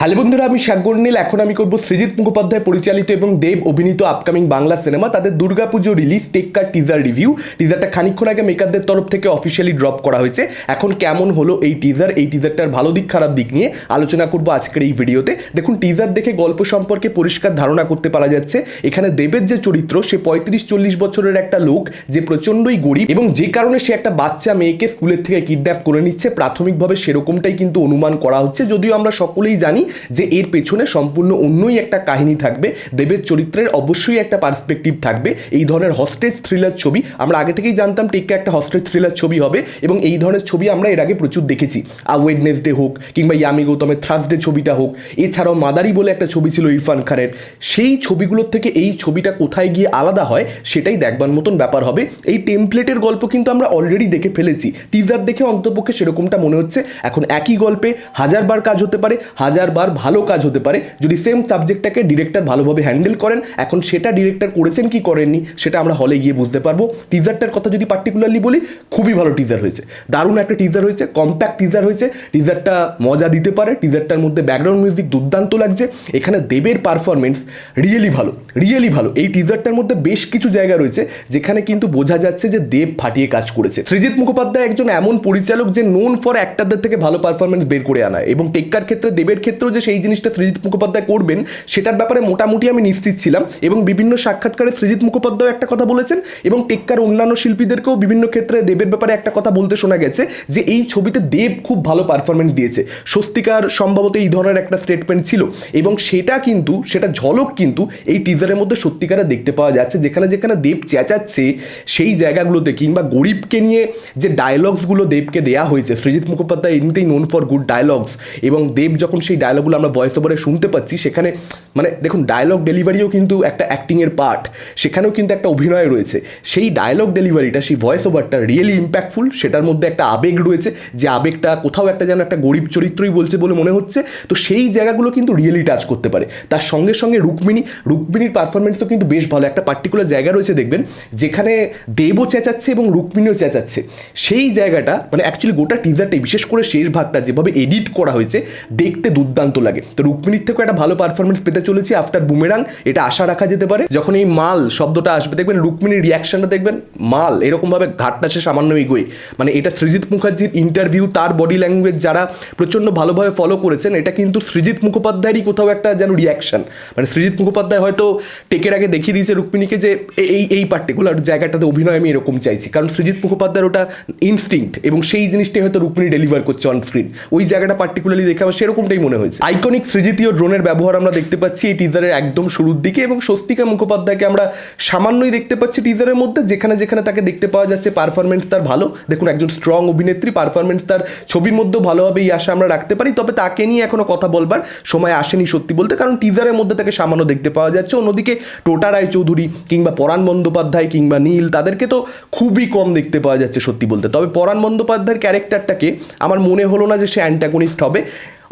Hello বন্ধুরা, আমি সাগর নীল। এখন আমি করব সৃজিত মুখোপাধ্যায় পরিচালিত এবং দেব অভিনীত আপকামিং বাংলা সিনেমা তাদের দুর্গাপুজো রিলিজ টেক্কার টিজার রিভিউ টিজারটা খানিকক্ষণ আগে মেকারদের তরফ থেকে অফিসিয়ালি ড্রপ করা হয়েছে। এখন কেমন হলো এই টিজার এই টিজারটার ভালো দিক, খারাপ দিক নিয়ে আলোচনা করব আজকের এই ভিডিওতে দেখুন টিজার দেখে গল্প সম্পর্কে পরিষ্কার ধারণা করতে পারা যাচ্ছে। এখানে দেবের যে চরিত্র, সে পঁয়ত্রিশ চল্লিশ বছরের একটা লোক, যে প্রচণ্ডই গরিব এবং যে কারণে সে একটা বাচ্চা মেয়েকে স্কুলের থেকে কিডন্যাপ করে নিচ্ছে। প্রাথমিকভাবে সেরকমটাই কিন্তু অনুমান করা হচ্ছে। যদিও আমরা সকলেই জানি যে এর পেছনে সম্পূর্ণ অন্যই একটা কাহিনী থাকবে, দেবের চরিত্রের অবশ্যই একটা পার্সপেক্টিভ থাকবে। এই ধরনের হস্টেজ থ্রিলার ছবি আমরা আগে থেকেই জানতাম টেক্কা একটা হস্টেজ থ্রিলার ছবি হবে এবং এই ধরনের ছবি আমরা এর আগে প্রচুর দেখেছি। আ ওয়েডনেসডে হোক কিংবা ইয়ামি গৌতমের থার্সডে ছবিটা হোক, এছাড়াও মাদারি বলে একটা ছবি ছিল ইরফান খানের। সেই ছবিগুলোর থেকে এই ছবিটা কোথায় গিয়ে আলাদা হয় সেটাই দেখবার মতন ব্যাপার হবে। এই টেমপ্লেটের গল্প কিন্তু আমরা অলরেডি দেখে ফেলেছি। টিজার দেখে অন্তপক্ষে সেরকমটা মনে হচ্ছে। এখন একই গল্পে হাজারবার কাজ হতে পারে, হাজারবার ভালো কাজ হতে পারে। যদি সেম সাবজেক্টটাকে ডিরেক্টর ভালোভাবে হ্যান্ডেল করেন, এখন সেটা ডিরেক্টর করেছেন কি করেননি, সেটা আমরা হলে গিয়ে বুঝতে পারব। টিজারটার কথা যদি পার্টিকুলারলি বলি, খুবই ভালো টিজার হয়েছে। দারুণ একটা টিজার হয়েছে কম্প্যাক্ট টিজার হয়েছে। টিজারটা মজা দিতে পারে টিজারটার মধ্যে ব্যাকগ্রাউন্ড মিউজিক দুর্দান্ত লাগছে। এখানে দেবের পারফরমেন্স রিয়েলি ভালো রিয়েলি ভালো। এই টিজারটার মধ্যে বেশ কিছু জায়গা রয়েছে, যেখানে কিন্তু বোঝা যাচ্ছে যে দেব ফাটিয়ে কাজ করেছে। সৃজিত মুখোপাধ্যায় একজন এমন পরিচালক যে নোন ফর অ্যাক্টারদের থেকে ভালো পারফরমেন্স বের করে আনা এবং টেক্কার ক্ষেত্রে, দেবের ক্ষেত্রেও যে সেই জিনিসটা সৃজিত মুখোপাধ্যায় করবেন, সেটার ব্যাপারে মোটামুটি আমি নিশ্চিত ছিলাম এবং বিভিন্ন সাক্ষাৎকারে সৃজিত মুখোপাধ্যায় একটা কথা বলেছেন এবং টেক্কার অন্যান্য শিল্পীদেরকেও বিভিন্ন ক্ষেত্রে দেবের ব্যাপারে একটা কথা বলতে শোনা গেছে যে এই ছবিতে দেব খুব ভালো পারফরমেন্স দিয়েছে। স্বস্তিকার সম্ভবত এই ধরনের একটা স্টেটমেন্ট ছিল এবং সেটা কিন্তু, সেটা ঝলক কিন্তু এই টিজারের মধ্যে সত্যিকারে দেখতে পাওয়া যাচ্ছে। যেখানে যেখানে দেব চেঁচাচ্ছে সেই জায়গাগুলোতে কিংবা গরিবকে নিয়ে যে ডায়লগসগুলো দেবকে দেয়া হয়েছে সৃজিত মুখোপাধ্যায় এমনিতেই নোন ফর গুড ডায়লগস এবং দেব যখন সেই ডায়লগগুলো আমরা ভয়েস ওভারে শুনতে পাচ্ছি, সেখানে মানে দেখুন ডায়লগ ডেলিভারিও কিন্তু একটা অ্যাক্টিংয়ের পার্ট সেখানেও কিন্তু একটা অভিনয় রয়েছে। সেই ডায়লগ ডেলিভারিটা সেই ভয়েস ওভারটা রিয়েলি ইম্প্যাক্টফুল সেটার মধ্যে একটা আবেগ রয়েছে, যে আবেগটা কোথাও একটা যেন একটা গরিব চরিত্রই বলছে বলে মনে হচ্ছে, তো সেই জায়গাগুলো কিন্তু রিয়েলি টাচ করতে পারে। তার সঙ্গে সঙ্গে রুক্মিণী, রুক্মিণীর পারফরমেন্সও কিন্তু বেশ ভালো, একটা পার্টিকুলার জায়গা রয়েছে দেখবেন, যেখানে দেবও চেঁচাচ্ছে এবং রুক্মিণীও চেঁচাচ্ছে। সেই জায়গাটা মানে অ্যাকচুয়ালি গোটা টিজারটাই বিশেষ করে শেষ ভাগটা যেভাবে এডিট করা হয়েছে, দেখতে দুর্দান্ত লাগে। তো রুক্মিণীর থেকেও একটা ভালো পারফরমেন্স পেতে চলেছি আফটার বুমেরাং এটা আশা রাখা যেতে পারে। যখন এই মাল শব্দটা আসবে, দেখবেন রুক্মিণীর রিয়াকশনটা দেখবেন, মাল এরকমভাবে ঘাটটা সে সামান্য এগোয়। মানে এটা সৃজিত মুখার্জির ইন্টারভিউ তার বডি ল্যাঙ্গুয়েজ যারা প্রচণ্ড ভালোভাবে ফলো করেছেন, এটা কিন্তু সৃজিত মুখোপাধ্যায়েরই কোথাও একটা যেন রিয়াকশন মানে সৃজিত মুখোপাধ্যায় হয়তো টেকের আগে দেখিয়ে দিয়েছে রুক্মিণীকে যে এই এই পার্টিকুলার জায়গাটাতে অভিনয় আমি এরকম চাইছি। কারণ সৃজিত মুখোপাধ্যায়ের ওটা ইনস্টিংক্ট এবং সেই জিনিসটাই হয়তো রুক্মিণী ডেলিভার করছে অন স্ক্রিন ওই জায়গাটা পার্টিকুলারলি দেখে আমার সেরকমটাই মনে হয়েছে। আইকনিক সৃজিতীয় ড্রোনের ব্যবহার আমরা দেখতে পাচ্ছি এই টিজারের একদম শুরুর দিকে এবং স্বস্তিকা মুখোপাধ্যায়কে আমরা সামান্যই দেখতে পাচ্ছি টিজারের মধ্যে, যেখানে যেখানে তাকে দেখতে পাওয়া যাচ্ছে পারফরমেন্স তার ভালো। দেখুন, একজন স্ট্রং অভিনেত্রী পারফরমেন্স তার ছবির মধ্যেও ভালোভাবে এই আশা আমরা রাখতে পারি, তবে তাকে নিয়ে এখনও কথা বলবার সময় আসেনি সত্যি বলতে, কারণ টিজারের মধ্যে তাকে সামান্য দেখতে পাওয়া যাচ্ছে। অন্যদিকে টোটা রায়চৌধুরী কিংবা পরাণ বন্দ্যোপাধ্যায় কিংবা নীল, তাদেরকে তো খুবই কম দেখতে পাওয়া যাচ্ছে সত্যি বলতে। তবে পরাণ বন্দ্যোপাধ্যায়ের ক্যারেক্টারটাকে আমার মনে হলো না যে সে অ্যান্টাগনিস্ট হবে।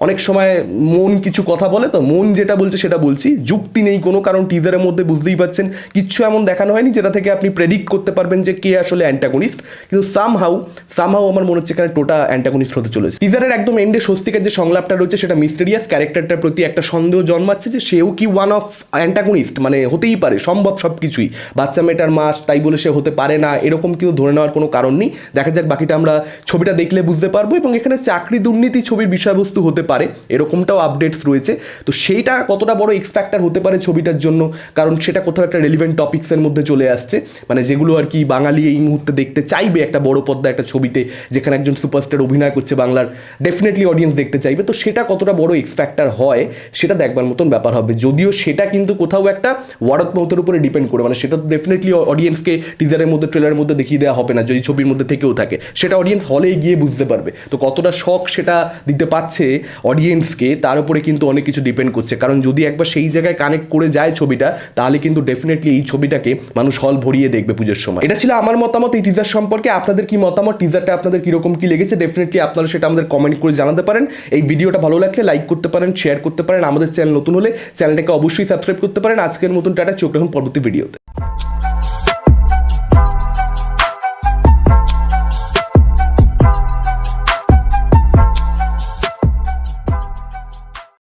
অনেক সময় মন কিছু কথা বলে তো, মন যেটা বলছে সেটা বলছি। যুক্তি নেই কোনো, কারণ টিজারের মধ্যে বুঝতেই পাচ্ছেন কিচ্ছু এমন দেখানো হয়নি যেটা থেকে আপনি প্রেডিক্ট করতে পারবেন যে কে আসলে অ্যান্টাগনিস্ট কিন্তু সামহাউ সামহাউ আমার মনে হচ্ছে এখানে টোটা অ্যান্টাগনিস্ট হতে চলেছে। টিজারের একদম এন্ডে স্বস্তিকের যে সংলাপটা রয়েছে সেটা মিস্টেরিয়াস ক্যারেক্টারটার প্রতি একটা সন্দেহ জন্মাচ্ছে যে সেও কি ওয়ান অফ অ্যান্টাগনিস্ট মানে হতেই পারে, সম্ভব সব কিছুই বাচ্চা মেয়েটার মাস, তাই বলে সে হতে পারে না, এরকম কিন্তু ধরে নেওয়ার কোনো কারণ নেই। দেখা যাক, বাকিটা আমরা ছবিটা দেখলে বুঝতে পারব। এবং এখানে চাকরি দুর্নীতি ছবির বিষয়বস্তু হতে পারে, এরকমটাও আপডেটস রয়েছে। তো সেইটা কতটা বড় এক্স ফ্যাক্টর হতে পারে ছবিটার জন্য? কারণ সেটা কোথাও একটা রেলিভেন্ট টপিক্সের মধ্যে চলে আসছে। মানে যেগুলো আর কি বাঙালি এই মুহূর্তে দেখতে চাইবে একটা বড় পর্দা একটা ছবিতে, যেখানে একজন সুপারস্টার অভিনয় করছে বাংলার ডেফিনেটলি অডিয়েন্স দেখতে চাইবে। তো সেটা কতটা বড় এক্স ফ্যাক্টর হয়, সেটা দেখবার মতন ব্যাপার হবে। যদিও সেটা কিন্তু কোথাও একটা ওয়ারত মৌতের উপরে ডিপেন্ড করে। মানে সেটা তো ডেফিনেটলি অডিয়েন্সকে টিজারের মধ্যে ট্রেলারের মধ্যে দেখিয়ে দেওয়া হবে না, যদি ছবির মধ্যে থেকেও থাকে। সেটা অডিয়েন্স হলে গিয়ে বুঝতে পারবে। তো কতটা শখ সেটা দিতে পারছে অডিয়েন্সকে তার উপরে কিন্তু অনেক কিছু ডিপেন্ড করছে। কারণ যদি একবার সেই জায়গায় কানেক্ট করে যায় ছবিটা, তাহলে কিন্তু ডেফিনেটলি এই ছবিটাকে মানুষ হল ভরিয়ে দেখবে পুজোর সময়। এটা ছিল আমার মতামত এই টিজার সম্পর্কে। আপনাদের কি মতামত? টিজারটা আপনাদের কীরকম কি লেগেছে? ডেফিনেটলি আপনারা সেটা আমাদের কমেন্ট করে জানাতে পারেন। এই ভিডিওটা ভালো লাগলে লাইক করতে পারেন শেয়ার করতে পারেন। আমাদের চ্যানেল নতুন হলে চ্যানেলটাকে অবশ্যই সাবস্ক্রাইব করতে পারেন। আজকের মতন টাটা, চোখ রাখুন পরবর্তী ভিডিওতে